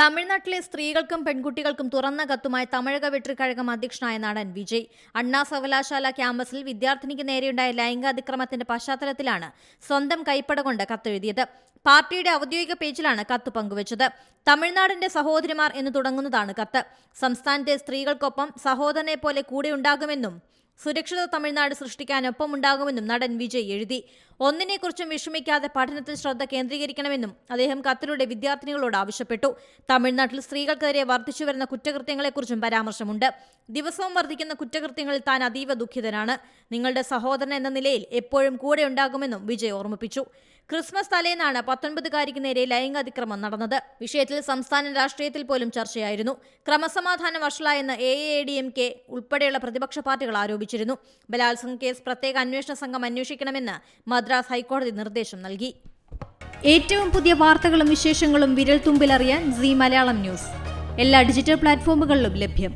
തമിഴ്നാട്ടിലെ സ്ത്രീകൾക്കും പെൺകുട്ടികൾക്കും തുറന്ന കത്തുമായി തമിഴക വെട്ടിക്കഴകം അധ്യക്ഷനായ നടൻ വിജയ്. അണ്ണാ സർവകലാശാല ക്യാമ്പസിൽ വിദ്യാർത്ഥിനിക്ക് നേരെയുണ്ടായ ലൈംഗാതിക്രമത്തിന്റെ പശ്ചാത്തലത്തിലാണ് സ്വന്തം കൈപ്പട കൊണ്ട് കത്തെഴുതിയത്. പാർട്ടിയുടെ ഔദ്യോഗിക പേജിലാണ് കത്ത് പങ്കുവച്ചത്. തമിഴ്നാടിന്റെ സഹോദരിമാർ എന്ന് തുടങ്ങുന്നതാണ് കത്ത്. സംസ്ഥാനത്തെ സ്ത്രീകൾക്കൊപ്പം സഹോദരനെ പോലെ കൂടെയുണ്ടാകുമെന്നും സുരക്ഷിത തമിഴ്നാട് സൃഷ്ടിക്കാൻ ഉണ്ടാകുമെന്നും നടൻ വിജയ് എഴുതി. ഒന്നിനെക്കുറിച്ചും വിഷമിക്കാതെ പഠനത്തിൽ ശ്രദ്ധ കേന്ദ്രീകരിക്കണമെന്നും അദ്ദേഹം കത്തിലൂടെ വിദ്യാർത്ഥിനികളോട് ആവശ്യപ്പെട്ടു. തമിഴ്നാട്ടിൽ സ്ത്രീകൾക്കെതിരെ വർദ്ധിച്ചുവരുന്ന കുറ്റകൃത്യങ്ങളെക്കുറിച്ചും പരാമർശമുണ്ട്. ദിവസവും വർദ്ധിക്കുന്ന കുറ്റകൃത്യങ്ങളിൽ താൻ അതീവ ദുഃഖിതനാണ്. നിങ്ങളുടെ സഹോദരൻ എന്ന നിലയിൽ എപ്പോഴും കൂടെ ഉണ്ടാകുമെന്നും വിജയ് ഓർമ്മിപ്പിച്ചു. ക്രിസ്മസ് തലേന്നാണ് പത്തൊൻപതുകാരിക്ക് നേരെ ലൈംഗിക അതിക്രമം നടന്നത്. വിഷയത്തിൽ സംസ്ഥാന രാഷ്ട്രീയത്തിൽ പോലും ചർച്ചയായിരുന്നു. ക്രമസമാധാന വഷളായെന്ന് A A D M K ഉൾപ്പെടെയുള്ള പ്രതിപക്ഷ പാർട്ടികൾ ആരോപിച്ചിരുന്നു. ബലാത്സംഗ കേസ് പ്രത്യേക അന്വേഷണ സംഘം അന്വേഷിക്കണമെന്ന് മദ്രാസ് ഹൈക്കോടതി നിർദ്ദേശം നൽകി. ഏറ്റവും പുതിയ വാർത്തകളും വിശേഷങ്ങളും വിരൽ തുമ്പിലറിയാൻ സി മലയാളം ന്യൂസ്. എല്ലാ ഡിജിറ്റൽ പ്ലാറ്റ്ഫോമുകളിലും ലഭ്യം.